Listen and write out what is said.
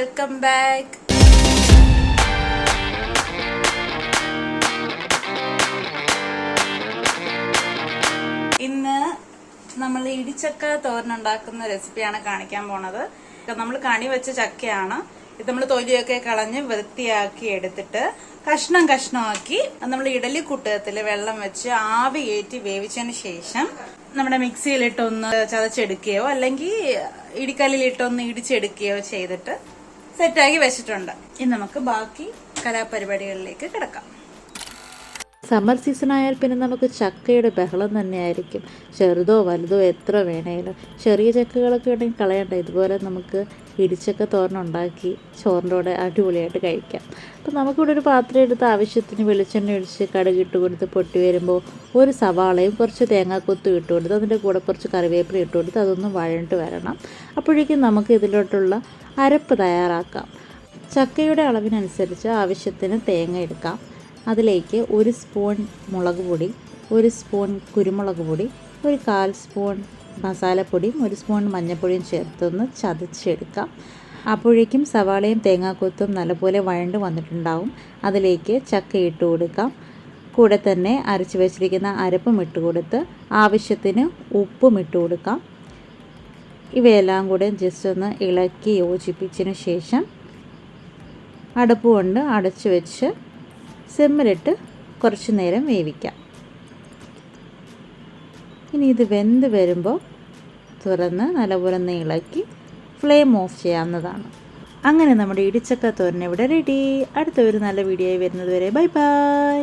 Welcome back ഇന്ന് നമ്മൾ ഇടിച്ചക്ക തോരനുണ്ടാക്കുന്ന റെസിപ്പിയാണ് കാണിക്കാൻ പോണത്. നമ്മൾ കണി വെച്ച ചക്കയാണ്. ഇത് നമ്മൾ തൊലിയൊക്കെ കളഞ്ഞ് വൃത്തിയാക്കി എടുത്തിട്ട് കഷ്ണം കഷ്ണമാക്കി നമ്മൾ ഇഡലി കുട്ടകത്തിൽ വെള്ളം വെച്ച് ആവി ഏറ്റി വേവിച്ചതിന് ശേഷം നമ്മുടെ മിക്സിയിലിട്ടൊന്ന് ചതച്ചെടുക്കുകയോ അല്ലെങ്കിൽ ഇടിക്കല്ലിലിട്ടൊന്ന് ഇടിച്ചെടുക്കുകയോ ചെയ്തിട്ട് സെറ്റാക്കി വെച്ചിട്ടുണ്ട്. ഇനി നമുക്ക് ബാക്കി കലാപരിപാടികളിലേക്ക് കിടക്കാം. സമ്മർ സീസൺ ആയാൽ പിന്നെ നമുക്ക് ചക്കയുടെ ബഹളം തന്നെയായിരിക്കും. ചെറുതോ വലുതോ എത്ര വേണേലും. ചെറിയ ചക്കകളൊക്കെ ഉണ്ടെങ്കിൽ കളയണ്ട. ഇതുപോലെ നമുക്ക് ഇടിച്ചക്ക തോരനുണ്ടാക്കി ചോറിന്റെ കൂടെ അടിപൊളിയായിട്ട് കഴിക്കാം. അപ്പം നമുക്കിവിടെ ഒരു പാത്രം എടുത്ത് ആവശ്യത്തിന് വെളിച്ചെണ്ണ ഒഴിച്ച് കടുക് ഇട്ട് കൊടുത്ത് പൊട്ടി വരുമ്പോൾ ഒരു സവാളയും കുറച്ച് തേങ്ങാക്കൊത്തും ഇട്ട് കൊടുത്ത് അതിന്റെ കൂടെ കുറച്ച് കറിവേപ്പില ഇട്ട് കൊടുത്ത് അതൊന്നും വഴണ്ട് വരണം. അപ്പോഴേക്കും നമുക്ക് ഇതിലോട്ടുള്ള അരപ്പ് തയ്യാറാക്കാം. ചക്കയുടെ അളവിനനുസരിച്ച് ആവശ്യത്തിന് തേങ്ങ എടുക്കാം. അതിലേക്ക് ഒരു സ്പൂൺ മുളക് പൊടി ഒരു സ്പൂൺ കുരുമുളക് പൊടി ഒരു കാൽ സ്പൂൺ മസാലപ്പൊടിയും ഒരു സ്പൂൺ മഞ്ഞൾപ്പൊടിയും ചേർത്തൊന്ന് ചതച്ചെടുക്കാം. അപ്പോഴേക്കും സവാളയും തേങ്ങാക്കൊത്തും നല്ലപോലെ വഴണ്ട് വന്നിട്ടുണ്ടാവും. അതിലേക്ക് ചക്ക ഇട്ട് കൊടുക്കാം. കൂടെ തന്നെ അരച്ച് വെച്ചിരിക്കുന്ന അരപ്പും ഇട്ട് കൊടുത്ത് ആവശ്യത്തിന് ഉപ്പും ഇട്ട് കൊടുക്കാം. ഇവയെല്ലാം കൂടെ ജസ്റ്റ് ഒന്ന് ഇളക്കി യോജിപ്പിച്ചതിന് ശേഷം അടുപ്പ് കൊണ്ട് അടച്ചു വെച്ച് സിമ്മിലിട്ട് കുറച്ച് നേരം വേവിക്കാം. ഇനി ഇത് വെന്ത് വരുമ്പോൾ തുറന്ന് നല്ലപോലെ ഇളക്കി ഫ്ലെയിം ഓഫ് ചെയ്യാവുന്നതാണ്. അങ്ങനെ നമ്മുടെ ഇടിച്ചക്ക തോരൻ ഇവിടെ റെഡി അടുത്ത ഒരു നല്ല വീഡിയോ വരുന്നത് വരെ. Bye bye